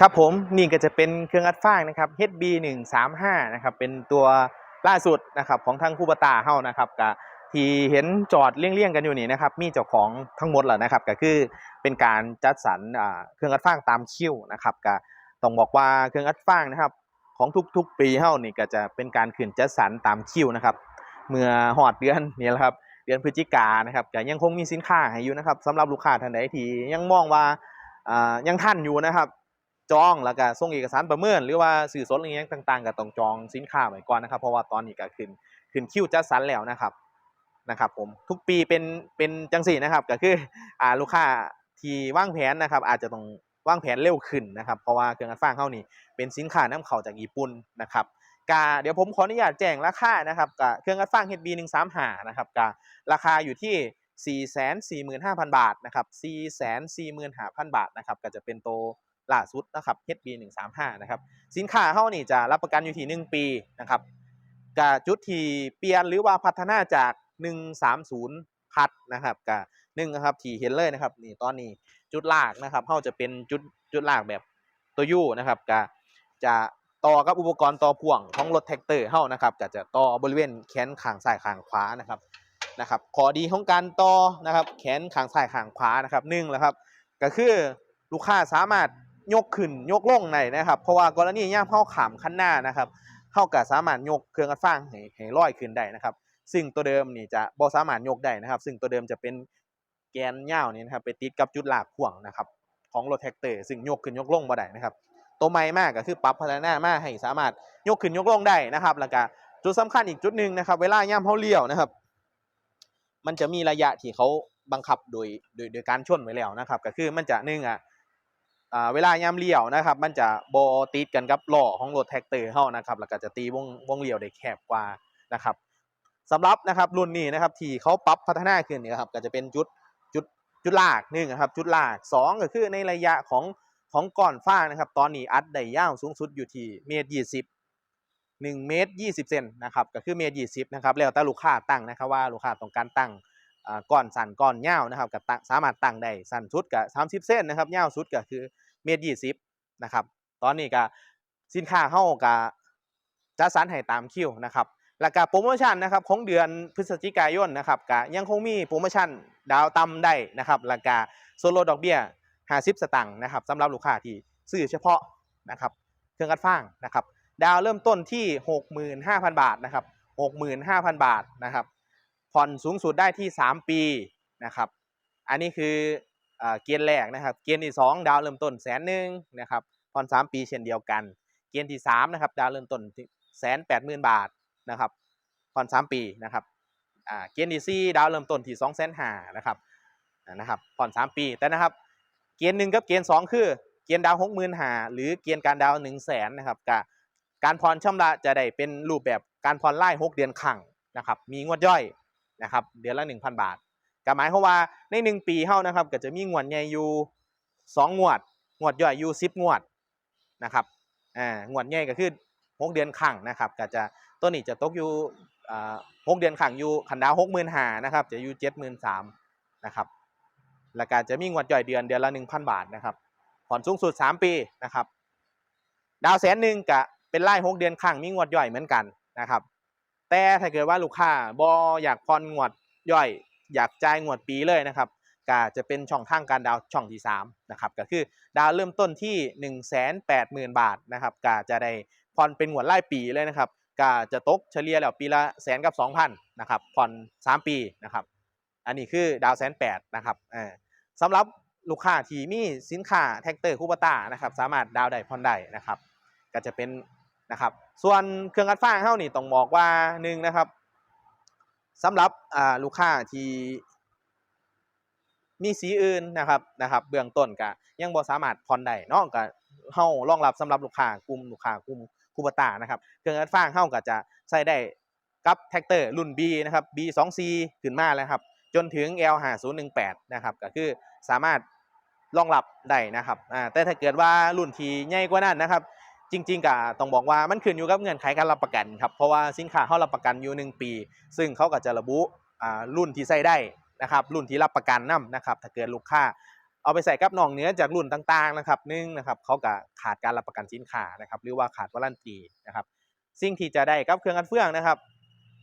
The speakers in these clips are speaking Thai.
ครับผมนี่ก็จะเป็นเครื่องอัดฟางนะครับ HB 1 3 5 นะครับเป็นตัวล่าสุดนะครับของทางคูบตาเฮานะครับกับที่เห็นจอดเลี่ยงๆกันอยู่นี่นะครับมีเจ้าของทั้งหมดแหละนะครับก็คือเป็นการจัดสรรเครื่องอัดฟางตามคิวนะครับก็ต้องบอกว่าเครื่องอัดฟางนะครับของทุกๆปีเฮานี่ก็จะเป็นการขึ้นจัดสรรตามคิวนะครับเมื่อหอดเดือนนี่แหละครับเดือนพฤศจิกานะครับก็ยังคงมีสินค้าให้อยู่นะครับสำหรับลูกค้าท่านใดที่ยังมองว่ายังทันอยู่นะครับ จองแล้วก็ส่งเอกสารประเมิน หรือว่าสื่อสดอะไรเงี้ยต่างๆก็ต้องจองสินค้าไว้ก่อนนะครับ เพราะว่าตอนนี้ก็ขึ้นขึ้นคิวจัดสรรแล้วนะครับนะครับ ผมทุกปีเป็นเป็นจังสี่นะครับ ก็คืออ่าลูกค้าที่วางแผนนะครับ อาจจะต้องวางแผนเร็วขึ้นนะครับ เพราะว่าเครื่องอัดฟางเข้านี่เป็นสินค้านำเข้าจากญี่ปุ่นนะครับกาเดี๋ยวผมขออนุญาตแจ้งราคานะครับกับเครื่องอัดฟาง HB 1 3 5นะครับการาคาอยู่ที่445,000 บาทนะครับ445,000 บาทนะครับก็จะเป็นโต ล่าสุดนะครับ HB 135นะครับสินค้าเฮานี่จะรับประกันอยู่ที่1ปีนะครับกับจุดที่เปลี่ยนหรือว่าพัฒนาจาก 130 พัดนะครับกับหนึ่งนะครับที่เห็นเลยนะครับนี่ตอนนี้จุดลากนะครับเฮาจะเป็นจุดจุดลากแบบตัวยูนะครับกับจะต่อกับอุปกรณ์ต่อพ่วงของรถแท็กเตอร์เฮานะครับก็จะต่อบริเวณแขนข้างซ้ายข้างขวานะครับนะครับข้อดีของการต่อนะครับ แขนข้างซ้ายข้างขวานะครับหนึ่งแล้วครับ ก็คือลูกค้าสามารถ ยกขึ้นยกลงได้นะครับ เพราะว่ากรณีย่ามเข้าขามขั้นหน้านะครับเข้ากับสามารถยกเครื่องอัดฟางให้ให้ลอยขึ้นได้นะครับ ซึ่งตัวเดิมนี่จะบ่สามารถยกได้นะครับ ซึ่งตัวเดิมจะเป็นแกนยาวนี่นะครับไปติดกับจุดหลากพ่วงนะครับของรถแท็กเตอร์ซึ่งยกขึ้นยกลงบ่ได้นะครับ ตัวใหม่มากก็คือปรับพัฒนามาให้สามารถยกขึ้นยกลงได้นะครับแล้วก็จุดสำคัญอีกจุดหนึ่งนะครับ เวลาย่ามเขาเลี้ยวนะครับ มันจะมีระยะที่เขาบังคับโดยโดยโดยการชนไว้แล้วนะครับ ก็คือมันจะหนึ่งอะ อ่าเวลายามเลี้ยวนะครับ มันจะโบติดกันกับล้อของรถแท็กเตอร์เฮานะครับแล้วก็จะตีวงวงเลี้ยวได้แคบกว่านะครับสำหรับนะครับรุ่นนี้นะครับที่เขาปรับพัฒนาขึ้นเนี่ยครับก็จะเป็นจุดจุดจุดลากหนึ่งนะครับจุดลากสองก็คือในระยะของของก้อนฟ้านะครับ ตอนนี้อัดได้ยาวสูงสุดอยู่ที่เมตรยี่สิบหนึ่งเมตรยี่สิบเซนนะครับก็คือเมตรยี่สิบนะครับแล้วแต่ลูกค้าตั้งนะครับว่าลูกค้าต้องการตั้งอ่าก้อนสั้นก้อนยาวนะครับก็สามารถตั้งได้สั้นสุดก็สามสิบเซนนะครับยาวสุดก็คือ เมตรยี่สิบนะครับ ตอนนี้ก็สินค้าเฮาก็จัดสรรให้ตามคิวนะครับแล้วก็โปรโมชั่นนะครับของเดือนพฤศจิกายนนะครับก็ยังคงมีโปรโมชั่นดาวต่ำได้นะครับแล้วก็ส่วนลดดอกเบี้ย 50 สตางค์นะครับสำหรับลูกค้าที่ซื้อเฉพาะนะครับเครื่องกัดฟางนะครับดาวเริ่มต้นที่ 65,000 บาทนะครับ65,000 บาทนะครับผ่อนสูงสุดได้ที่ 3 ปีนะครับอันนี้คือ เกณฑ์แรกนะครับเกณฑ์ที่ 2 ดาวเริ่มต้นแสนหนึ่งนะครับผ่อน3 ปีเช่นเดียวกัน เกณฑ์ที่3นะครับดาวเริ่มต้นที่แสนแปดหมื่นบาทนะครับผ่อน3 ปีนะครับเกณฑ์ที่ 4 ดาวเริ่มต้นที่2แสนห้านะครับนะครับผ่อน 3 ปีแต่นะครับเกณฑ์หนึ่งกับเกณฑ์สองคือเกณฑ์ดาวหกหมื่นหาหรือเกณฑ์การดาวหนึ่งแสนนะครับกับการผ่อนชำระจะได้เป็นรูปแบบการผ่อนไล่หกเดือนครั้งนะครับมีงวดย่อยนะครับเดือนละหนึ่งพันบาท ก็หมายความว่าในหนึ่งปีเท่านะครับก็จะมีงวดใหญ่อยู่สองงวด งวดย่อยอยู่สิบงวดนะครับอ่างวดใหญ่ก็คือหกเดือนครั้งนะครับก็จะตัวนี้จะตกอยู่อ่าหกเดือนครั้งอยู่ขันดาวหกหมื่นหานะครับจะอยู่เจ็ดหมื่นสามนะครับแล้วก็จะมีงวดย่อยเดือนเดือนละหนึ่งพันบาทนะครับผ่อนสูงสุดสามปีนะครับดาวแสนหนึ่งกะเป็นไล่หกเดือนครั้งมีงวดย่อยเหมือนกันนะครับ แต่ถ้าเกิดว่าลูกค้าบออยากผ่อนงวดย่อย อยากจ่ายงวดปีเลยนะครับก็จะเป็นช่องทางการดาวช่องที่สามนะครับก็คือดาวเริ่มต้นที่หนึ่งแสนแปดหมื่นบาทนะครับก็จะได้ผ่อนเป็นงวดไล่ปีเลยนะครับก็จะตกเฉลี่ยแล้วปีละแสนกับสองพันนะครับผ่อนสามปีนะครับอันนี้คือดาวแสนแปดนะครับสำหรับลูกค้าที่มีสินค้าแท็กเตอร์คูปต้านะครับสามารถดาวได้ผ่อนได้นะครับก็จะเป็นนะครับส่วนเครื่องอัดฟางเฮานี่ต้องบอกว่าหนึ่งนะครับ สำหรับลูกค้าที่มีสีอื่นนะครับนะครับ เบื้องต้นก็ยังบ่สามารถผ่อนได้นาะก็เฮารองรับสำหรับลูกค้ากลุ่มลูกค้ากลุ่มคูปตานะครับ เครื่องอัดฟางเฮาก็จะใช้ได้กับแท็กเตอร์รุ่น B นะครับ B2C ขึ้นมาแล้วครับ จนถึง L5018 นะครับก็คือสามารถรองรับได้นะครับอ่าแต่ถ้าเกิดว่ารุ่นที่ใหญ่กว่านั้นนะครับ จริงๆก็ต้องบอกว่ามันขึ้นอยู่กับเงื่อนไขการรับประกันครับเพราะว่าสินค้าเขารับประกันอยู่ 1 ปี ซึ่งเขาก็จะระบุรุ่นที่ใส่ได้นะครับรุ่นที่รับประกันนํนะครับถ้าเกิดลูกค้าเอาไปใส่กับนองเนื้อจากรุ่นต่างๆนะครับหนึ่งนะครับเขาก็ขาดการรับประกันสินค้านะครับหรือว่าขาดวารันตีนะครับสิ่งที่จะได้กับเครื่องอัดเฟืองนะครับ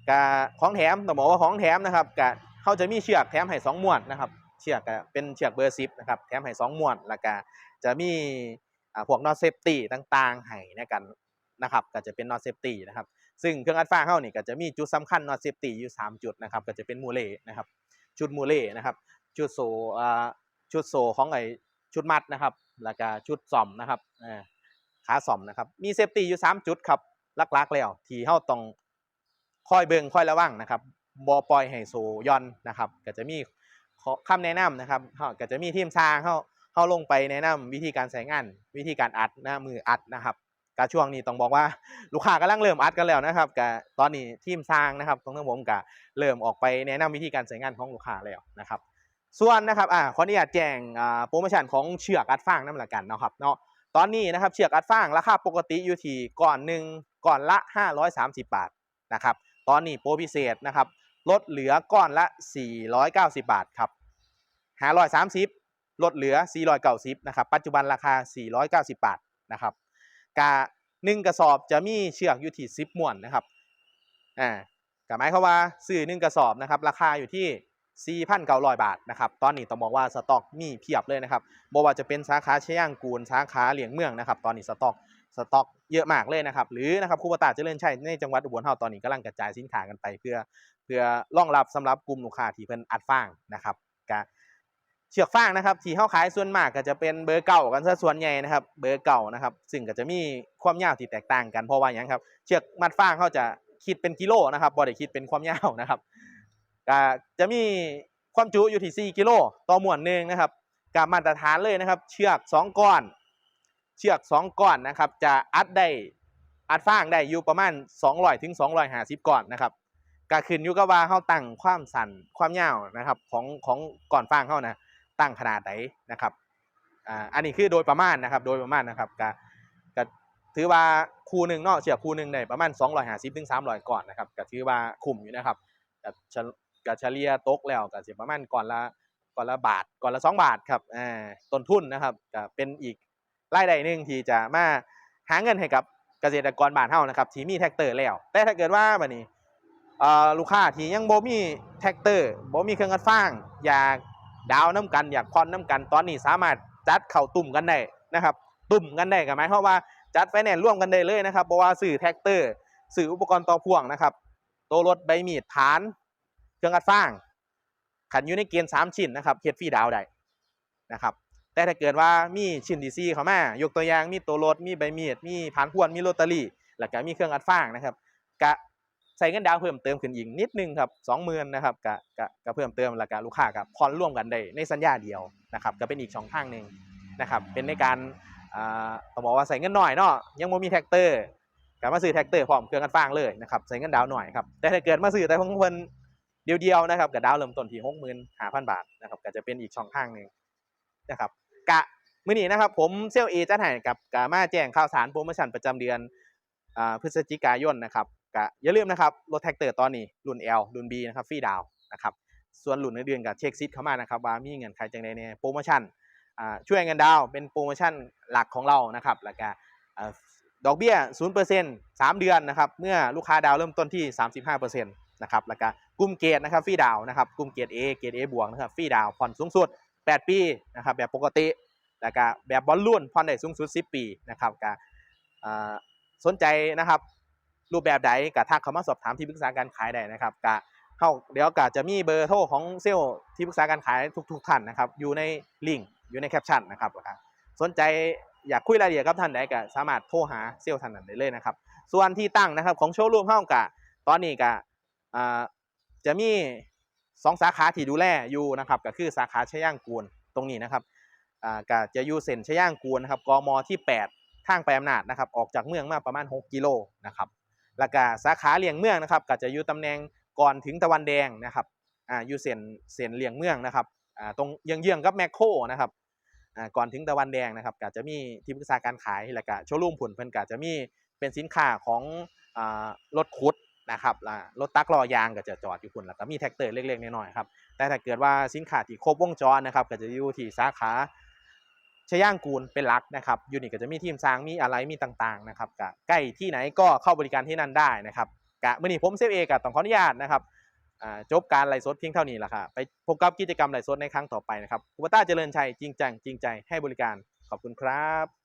กะของแถมต้องบอกว่าของแถมนะครับกะเขาจะมีเชือกแถมให้สองม้วนนะครับเชือกก็เป็นเชือกเบอร์ซิปนะครับแถมให้สองม้วนแล้วก็จะมี พวกนอตเซฟตี้ต่างๆให้ในกันนะครับก็จะเป็นนอตเซฟตี้นะครับซึ่งเครื่องอัดฟางเขานี่ก็จะมีจุดสำคัญนอตเซฟตี้อยู่ 3 จุดนะครับก็จะเป็นมูเล่นะครับชุดมูเล่นะครับชุดโซ่ชุดโซของไอชุดมัดนะครับแล้วก็ชุดซ่อมนะครับขาซ่อมนะครับมีเซฟตี้อยู่ 3 จุดครับลักๆแล้วที่เฮาต้องคอยเบิงคอยระวังนะครับบ่ปล่อยให้โซย่อนนะครับก็จะมีข้อคำแนะนำนะครับก็จะมีทีมสร้างเฮา เฮาลงไปแนะนำวิธีการใช้งาน วิธีการอัดนะมืออัดนะครับก็ช่วงนี้ต้องบอกว่าลูกค้ากำลังเริ่มอัดกันแล้วนะครับกตอนนี้ทีมสร้างนะครับตรงทั้งผมกเริ่มออกไปแนะนำวิธีการใช้งานของลูกค้าแล้วนะครับ ส่วนนะครับอ่าขออนุญาตแจ้งอ่าโปรโมชั่นของเชือกอัดฟางนั่นแหละกันเนาะครับเนาะตอนนี้นะครับเชือกอัดฟางราคาปกติอยู่ที่ก่อนหนึ่งก่อนละ 530 บาทนะครับตอนนี้โปรพิเศษนะครับลดเหลือก้อนละ 490 บาทครับ530 ลดเหลือ 490นะครับ ปัจจุบันราคา 490 บาทนะครับกะหนึ่งกระสอบจะมีเชือกอยู่ที่10ม้วนนะครับอ่าก็หมายความว่าซื้อหนึ่งกระสอบนะครับ ราคาอยู่ที่4,900 บาทนะครับ ตอนนี้ต้องบอกว่าสต็อกมีเพียบเลยนะครับบ่ว่าจะเป็นสาขาเชียงกูลสาขาเหลียงเมืองนะครับ ตอนนี้สต็อกสต็อกเยอะมากเลยนะครับ หรือนะครับคูปตาจะเจริญชัยในจังหวัดอุบลเฮาตอนนี้กำลังกระจายสินค้ากันไป เพื่อเพื่อรองรับสำหรับกลุ่มลูกค้าที่เพิ่นอัดฟางนะครับกะ เชือกฟางนะครับที่เฮาขายส่วนมากก็จะเป็นเบอร์เก่ากันซะส่วนใหญ่นะครับ เบอร์เก่านะครับ ซึ่งก็จะมีความยาวที่แตกต่างกันเพราะว่าหยังครับเชือกมัดฟางเขาจะคิดเป็นกิโลนะครับบ่ได้คิดเป็นความยาวนะครับก็จะมีความจุอยู่ที่4กิโลต่อหมวนหนึ่งนะครับกับมาตรฐานเลยนะครับ เชือก 2 ก้อน เชือก 2 ก้อนนะครับ จะอัดได้อัดฟางได้อยู่ประมาณ 200ถึง250ก้อนนะครับก็ขึ้นอยู่กับว่าเฮาตั้งความสั้นความยาวนะครับของของก้อนฟางเฮานะ ตั้งขนาดไหนนะครับอ่าอันนี้คือโดยประมาณนะครับโดยประมาณนะครับก็ก็ถือว่าคูหนึ่งเนาะเชือกคูหนึ่งได้ประมาณ250ถึง300ก้อนนะครับก็ถือว่าคุ้มอยู่นะครับก็เฉลก็เฉลี่ยตกแล้วก็สิประมาณก่อนละก่อนละบาทก่อนละ 2 บาทครับอ่าต้นทุนนะครับก็เป็นอีกรายได้หนึ่งที่จะมาหาเงินให้กับเกษตรกรบ้านเฮานะครับที่มีแท็กเตอร์แล้ว แต่ถ้าเกิดว่าบัดนี้ลูกค้าที่ยังบ่มีแท็กเตอร์บ่มีเครื่องอัดฟางอยาก ดาวน้ำกันอยากผ่อนน้ำกันตอนนี้สามารถจัดเข้าตุ่มกันได้นะครับ ตุ่มกันได้ก็หมายความว่าจัดไฟแนนซ์ร่วมกันได้เลยนะครับเพราะว่าซื้อแท็กเตอร์ซื้ออุปกรณ์ต่อพ่วงนะครับตัวรถใบมีดฐาน เครื่องอัดฟางขันอยู่ในเกณฑ์สามชิ้นนะครับเฮ็ดฟีดาวได้นะครับแต่ถ้าเกิดว่ามีชิ้นดีซีเข้ามายกตัวอย่างมีตัวรถมีใบมีดมีผานพ่วนมีโรตารี่แล้วก็มีเครื่องอัดฟางนะครับกะ ใส่เงินดาวเพิ่มเติมขึ้นอีกนิดนึงครับสองหมื่นนะครับกะกะกะเพิ่มเติมแล้วก็ลูกค้ากับผ่อนร่วมกันได้ในสัญญาเดียวนะครับก็เป็นอีกช่องทางหนึ่งนะครับเป็นในการอ่าต้องบอกว่าใส่เงินหน่อยเนาะยังบ่มีแท็กเตอร์ก็มาซื้อแท็กเตอร์พร้อมเครื่องอัดฟางเลยนะครับใส่เงินดาวหน่อยครับแต่ถ้าเกิดมาซื้อแต่ของเพิ่นเดียวๆนะครับกับดาวเริ่มต้นที่หกหมื่นห้าพันบาทนะครับก็จะเป็นอีกช่องทางหนึ่งนะครับกะมื้อนี้นะครับผมเซลเอจัดให้กับกามาแจ้งข่าวสารโปรโมชั่นประจำเดือนอ่าพฤศจิกายนนะครับ กะอย่าลืมนะครับรถแท็กเตอร์ตอนนี้รุ่น L รุ่น B นะครับฟรีดาวนะครับส่วนรุ่นอื่นๆกับเช็คซิทเข้ามานะครับว่ามีเงินใครจังใดเนี่ยโปรโมชั่นช่วยเงินดาวเป็นโปรโมชั่นหลักของเรานะครับแล้วก็อ่าดอกเบี้ย 0% 3 เดือนนะครับ เมื่อลูกค้าดาวเริ่มต้นที่ 35%นะครับ แล้วก็กลุ่มเกรดนะครับฟรีดาวนะครับ กลุ่มเกรด A เกรด A บวกนะครับฟรีดาวผ่อนสูงสุด 8 ปีนะครับ แบบปกติ แล้วก็แบบบอลลูนผ่อนได้สูงสุด 10 ปีนะครับก็สนใจนะครับ รูปแบบใดก็ทักเข้ามาสอบถามที่ปรึกษาการขายได้นะครับก็เข้าเดี๋ยวก็จะมีเบอร์โทรของเซลล์ที่ปรึกษาการขายทุกๆท่านนะครับ อยู่ในลิงก์อยู่ในแคปชั่นนะครับสนใจอยากคุยรายละเอียดกับท่านใดก็สามารถโทรหาเซลล์ท่านนั้นได้เลยนะครับ ส่วนที่ตั้งนะครับของโชว์รูมเฮากะตอนนี้ก็จะมีสองสาขาที่ดูแลอยู่นะครับก็คือสาขาชย่างกูลตรงนี้นะครับก็จะอยู่เส้นชย่างกูลนะครับกมที่ 8 ทางไปอำนาจนะครับ ออกจากเมืองมาประมาณ 6 กิโลนะครับ แล้วก็สาขาเลียงเมืองนะครับก็จะอยู่ตำแหน่งก่อนถึงตะวันแดงนะครับอ่าอยู่เส้นเส้นเลียงเมืองนะครับอ่าตรงเยื้องๆกับแมคโครนะครับอ่าก่อนถึงตะวันแดงนะครับก็จะมีที่ปรึกษาการขายแล้วก็โชว์รูมผุนเพิ่นก็จะมีเป็นสินค้าของอ่ารถขุดนะครับรถตักล้อยางก็จะจอดอยู่พุ่นแล้วก็มีแท็กเตอร์เล็กๆน้อยๆครับแต่ถ้าเกิดว่าสินค้าที่ครบวงจรนะครับก็จะอยู่ที่สาขา ชย่างกูลเป็นหลักนะครับยูนิตก็จะมีทีมสร้างมีอะไรมีต่างๆนะครับกะใกล้ที่ไหนก็เข้าบริการที่นั่นได้นะครับกะมื่อนี้ผมเซฟเอกะต้องขออนุญาตนะครับจบการไลฟ์สดเพียงเท่านี้แหละครับไปพบกับกิจกรรมไลฟ์สดในครั้งต่อไปนะครับคุปต้าเจริญชัยจริงจังจริงใจให้บริการขอบคุณครับ